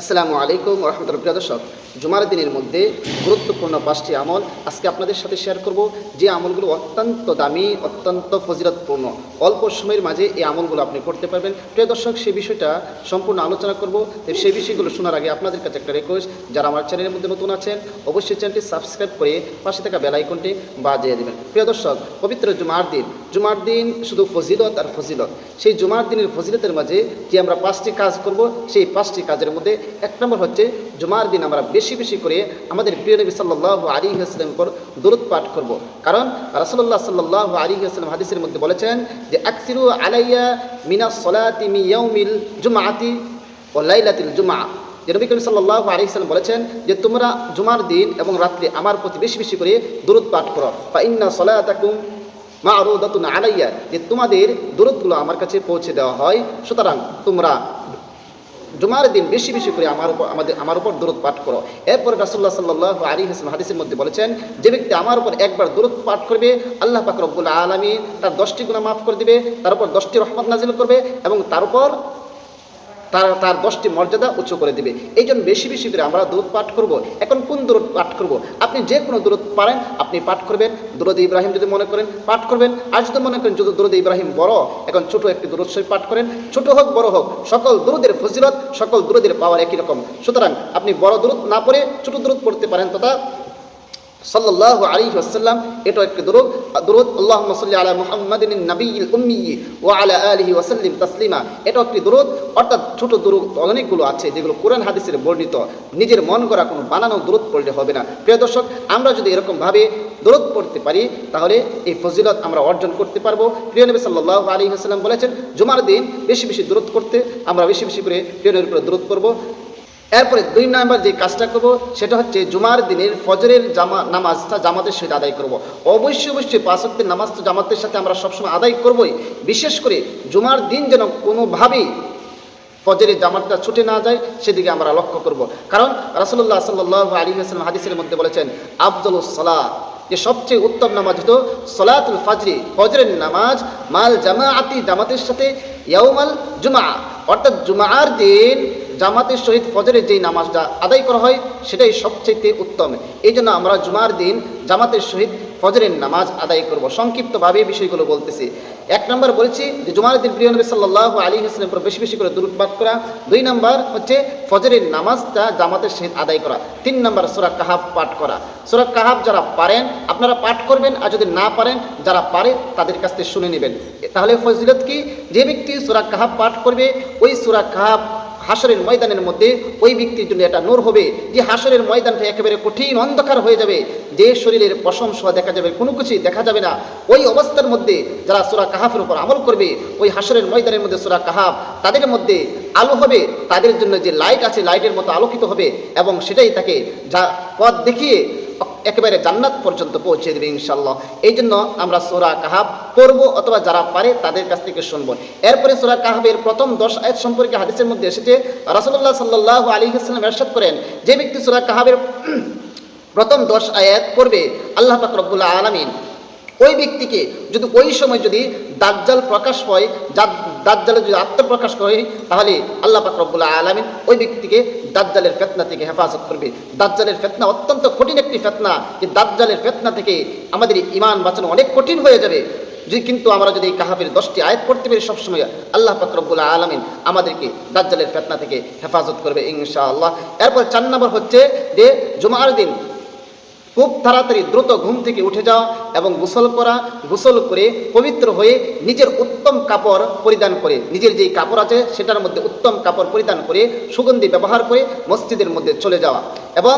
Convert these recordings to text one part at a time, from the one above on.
আসসালামু আলাইকুম রহমতুল্লাহ প্রিয় দর্শক। জুমার দিনের মধ্যে গুরুত্বপূর্ণ পাঁচটি আমল আজকে আপনাদের সাথে শেয়ার করব। যে আমলগুলো অত্যন্ত দামি, অত্যন্ত ফজিলতপূর্ণ, অল্প সময়ের মাঝে এই আমলগুলো আপনি করতে পারবেন। প্রিয় দর্শক সেই বিষয়টা সম্পূর্ণ আলোচনা করব। সেই বিষয়গুলো শোনার আগে আপনাদের কাছে একটা রিকোয়েস্ট যারা আমার চ্যানেলের মধ্যে নতুন আছেন, অবশ্যই চ্যানেলটি সাবস্ক্রাইব করে পাশে থাকা বেল আইকনটি বাজিয়ে দেবেন। প্রিয় দর্শক, পবিত্র জুমার দিন। জুমার দিন শুধু ফজিলত আর ফজিলত। সেই জুমার দিনের ফজিলতের মাঝে যে আমরা পাঁচটি কাজ করব? সেই পাঁচটি কাজের মধ্যে এক নম্বর হচ্ছে জুমার দিন আমরা বেশি বেশি করে আমাদের প্রিয় নবী সাল্লাহ আলী আসলামের উপর দূরত পাঠ করব। কারণ রাসুল্লাহ সাল্লাহ আলী আসলাম হাদিসের মধ্যে বলেছেন যে, আকসিরু আলাইয়া মিনা সলাতি মি ইয়াউমিল জুমাআতি ও লাইলাতিল জুমা যে নবী করিম সাল্লাহ আলী সাল্লাম বলেছেন যে, তোমরা জুমার দিন এবং রাত্রে আমার প্রতি বেশি বেশি করে দূরত পাঠ করো। বা ইন্না সলাতাকুম মা আরও দাতুন আলাইয়া। যে তোমাদের দূরতগুলো আমার কাছে পৌঁছে দেওয়া হয়। সুতরাং তোমরা জুমার দিন বেশি বেশি করে আমার উপর আমাদের আমার উপর দূরত পাঠ করো। এরপরে রাসুল্লাহ সাল্লাহ আলী হাসান হাদিসের মধ্যে বলেছেন, যে ব্যক্তি আমার উপর একবার দূরত পাঠ করবে, আল্লাহ পাক রব্বুল আলমী তার দশটি গুণা মাফ করে দিবে, তার উপর দশটি রহমত নাজিল করবে এবং তার উপর তার তার দশটি মর্যাদা উঁচু করে দিবে। এই জন্য বেশি বেশি করে আমরা দূরত পাঠ করব। এখন কোন দূরত পাঠ করব? আপনি যে কোনো দূরত পারেন, আপনি পাঠ করবেন। দুরদ ইব্রাহিম যদি মনে করেন, পাঠ করবেন। আর যদি মনে করেন যদি দুরদ ইব্রাহিম বড়, এখন ছোট একটি দূরত পাঠ করেন। ছোট হোক, বড় হোক, সকল দুরুদের ফজিলত, সকল দুরুদের পাওয়ার একই রকম। সুতরাং আপনি বড় দূরত না পড়ে ছোট দূরত পড়তে পারেন তথা সাল্লাহ আলী আসাল্লাম এটা একটি দুরুদ। দুরুদ আল্লাহ সাল্লি আলা মুহাম্মাদিন নবীল উম্মি ও আলা আলহি ওয়াসাল্লিম তাসলিমা। এটা একটি দুরুদ। অর্থাৎ ছোট দুরুদ অনেকগুলো আছে যেগুলো কোরআন হাদিসের বর্ণিত। নিজের মন করা কোনো বানানো দূরত পড়লে হবে না। প্রিয় দর্শক, আমরা যদি এরকমভাবে দূরত পড়তে পারি, তাহলে এই ফজিলত আমরা অর্জন করতে পারব। প্রিয় নবী সাল্লাহ আলী হাসাল্লাম বলেছেন, জুমার দিন বেশি বেশি দূরত করতে আমরা বেশি বেশি করে প্রিয় উপরে দূরত করব এরপরে দুই নাম্বার যে কাজটা করব, সেটা হচ্ছে জুমার দিনের ফজরের জামা নামাজটা জামাতের সহিত আদায় করব। অবশ্যই অবশ্যই পাঁচক্তের নামাজ তো জামাতের সাথে আমরা সবসময় আদায় করবই বিশেষ করে জুমার দিন যেন কোনোভাবেই ফজরের জামাতটা ছুটে না যায়, সেদিকে আমরা লক্ষ্য করব। কারণ রাসুল্লাহ সাল্লাহ আলী হাসলাম হাদিসের মধ্যে বলেছেন আফজল সালাহ যে সবচেয়ে উত্তম নামাজ হতো সলাতুল ফাজরি, ফজরের নামাজ মাল জামাআতি জামাতের সাথে ইয়াউমাল জুমা অর্থাৎ জুমার দিন জামাতের সহিত ফজরের যেই নামাজটা আদায় করা হয়, সেটাই সবচেয়ে উত্তম। এই জন্য আমরা জুমার দিন জামাতের সহিত ফজরের নামাজ আদায় করব। সংক্ষিপ্তভাবে বিষয়গুলো বলতেছি। এক নম্বর বলেছি যে জুমার দিন প্রিয় নবী সাল্লাহ আলী হাসলামের উপর বেশি বেশি করে দূরপাত করা। দুই নম্বর হচ্ছে ফজরের নামাজটা জামাতের সহিত আদায় করা। তিন নম্বর সুরা কাহাব পাঠ করা। সুরা কাহাব যারা পারেন, আপনারা পাঠ করবেন, আর যদি না পারেন, যারা পারে, তাদের কাছ থেকে শুনে নেবেন। তাহলে ফজিলত কি? যে ব্যক্তি সুরা কাহাব পাঠ করবে, ওই সুরা কাহাব হাসরের ময়দানের মধ্যে ওই ব্যক্তির জন্য এটা নূর হবে যে হাসরের ময়দানটা একেবারে কঠিন অন্ধকার হয়ে যাবে। যে শরীরের পশম সহ দেখা যাবে, কোনো কিছুই দেখা যাবে না। ওই অবস্থার মধ্যে যারা সোরা কাহাফের উপর আমল করবে, ওই হাসরের ময়দানের মধ্যে সোরা কাহাব তাদের মধ্যে আলো হবে, তাদের জন্য যে লাইট আছে লাইটের মতো আলোকিত হবে এবং সেটাই তাকে যা পথ দেখিয়ে একেবারে জান্নাত পর্যন্ত পৌঁছে দেবে ইনশাল্লাহ এই জন্য আমরা সোরা কাহাব পড়ব অথবা যারা পারে তাদের কাছ থেকে শুনব। এরপরে সোরা কাহাবের প্রথম দশ আয়াত সম্পর্কে হাদিসের মধ্যে এসেছে রাসুল্লাহ সাল্লাহ আলী হাসলাম এরশাদ করেন, যে ব্যক্তি সোরা কাহাবের প্রথম দশ আয়াত পড়বে, আল্লাহ পাক রব্বুল্লাহ আলমিন ওই ব্যক্তিকে যদি ওই সময় যদি দাজ্জাল প্রকাশ হয় দাজ্জালে যদি আত্মপ্রকাশ করে তাহলে আল্লাহ পাক রব্বুল্লাহ আলমিন ওই ব্যক্তিকে দাজ্জালের ফেতনা থেকে হেফাজত করবে। দাজ্জালের ফেতনা অত্যন্ত কঠিন একটি ফেতনা। যে দাজ্জালের ফেতনা থেকে আমাদের ইমান বাঁচানো অনেক কঠিন হয়ে যাবে। যদি কিন্তু আমরা যদি এই কাহাফের দশটি আয়াত পড়তে পারি, সবসময় আল্লাহ পাকরবুল্লাহ আলমিন আমাদেরকে দাজ্জালের ফেতনা থেকে হেফাজত করবে ইনশাআল্লাহ। এরপর চার নম্বর হচ্ছে যে, জুমার দিন খুব তাড়াতাড়ি দ্রুত ঘুম থেকে উঠে যাওয়া এবং গোসল করা, গোসল করে পবিত্র হয়ে নিজের উত্তম কাপড় পরিধান করে, নিজের যেই কাপড় আছে সেটার মধ্যে উত্তম কাপড় পরিধান করে সুগন্ধি ব্যবহার করে মসজিদের মধ্যে চলে যাওয়া এবং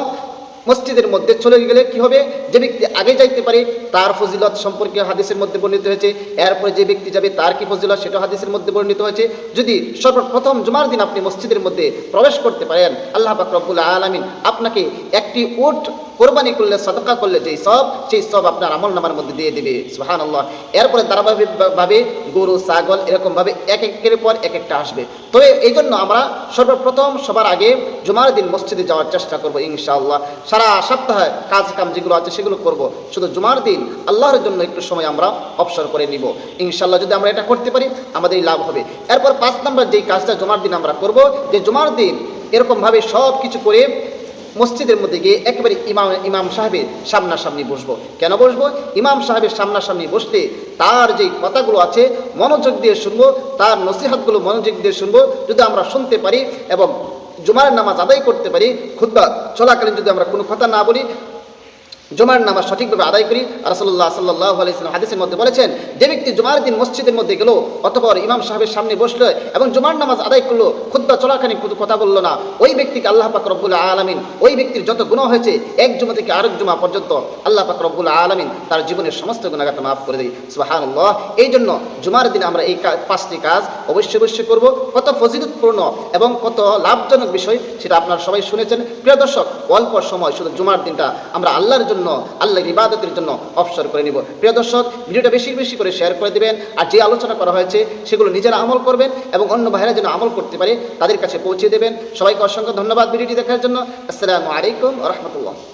মসজিদের মধ্যে চলে গেলে কি হবে? যে ব্যক্তি আগে যাইতে পারে তার ফজিলত সম্পর্কে হাদিসের মধ্যে বর্ণিত হয়েছে। এরপরে যে ব্যক্তি যাবে তার কি ফজিলত সেটা হাদিসের মধ্যে বর্ণিত হয়েছে। যদি সর্বপ্রথম জুমার দিন আপনি মসজিদের মধ্যে প্রবেশ করতে পারেন, আল্লাহ পাক আলমিন আপনাকে একটি উট কোরবানি করলে, সদকা করলে যেই সব, সেই সব আপনার আমল নামার মধ্যে দিয়ে দেবে। সুহান আল্লাহ এরপরে ধারাবাহিকভাবে গরু, ছাগল এরকমভাবে এক একের পর এক একটা আসবে। তবে এই জন্য আমরা সর্বপ্রথম সবার আগে জুমার দিন মসজিদে যাওয়ার চেষ্টা করব ইনশাআল্লাহ। সারা সপ্তাহে কাজ কাম যেগুলো আছে সেগুলো করব। শুধু জুমার দিন আল্লাহর জন্য একটু সময় আমরা অবসর করে নিব। ইনশাল্লাহ যদি আমরা এটা করতে পারি, আমাদেরই লাভ হবে। এরপর পাঁচ নম্বর যেই কাজটা জুমার দিন আমরা করব, যে জুমার দিন এরকমভাবে সব কিছু করে মসজিদের মধ্যে গিয়ে একেবারে ইমাম ইমাম সাহেবের সামনাসামনি বসবো। কেন বসবো? ইমাম সাহেবের সামনাসামনি বসলে তার যে কথাগুলো আছে, মনোযোগ দিয়ে শুনব, তার নসিহাতগুলো মনোযোগ দিয়ে শুনব, যদি আমরা শুনতে পারি এবং জুমার নামাজ আদায় করতে পারি, খুদ্া, চলাকালীন যদি আমরা কোনো কথা না বলি জুমার নামাজ সঠিকভাবে আদায় করি। রাসল্লাহ সাল্লাহ আলাইসলাম হাদিসের মধ্যে বলেছেন, যে ব্যক্তি জুমার দিন মসজিদের মধ্যে গেল, অতপর ইমাম সাহেবের সামনে বসল এবং জুমার নামাজ আদায় করল, খুদ্া চলাকালীন কোনো কথা বলল না। ওই ব্যক্তিকে আল্লাহ পাক রব্বুল আলমিন, ওই ব্যক্তির যত গুণ হয়েছে, এক জুমা থেকে আরেক জুমা পর্যন্ত আল্লাহ পাক রব্বুল আলমিন তার জীবনের সমস্ত গুণাগাত মাফ করে দিই সুবাহানুল্লাহ। এই জন্য জুমার দিন আমরা এই পাঁচটি কাজ অবশ্যই অবশ্যই করব। কত ফজিলতপূর্ণ এবং কত লাভজনক বিষয়, সেটা আপনারা সবাই শুনেছেন। প্রিয় দর্শক, অল্প সময় শুধু জুমার দিনটা আমরা আল্লাহর জন্য, আল্লাহর ইবাদতের জন্য অবসর করে নিব। প্রিয় দর্শক, ভিডিওটা বেশি বেশি করে শেয়ার করে দেবেন, আর যে আলোচনা করা হয়েছে, সেগুলো নিজেরা আমল করবেন এবং অন্য ভাইরা যেন আমল করতে পারে, তাদের কাছে পৌঁছে দেবেন। সবাইকে অসংখ্য ধন্যবাদ ভিডিওটি দেখার জন্য। আসসালামু আলাইকুম রহমতুল্লাহ।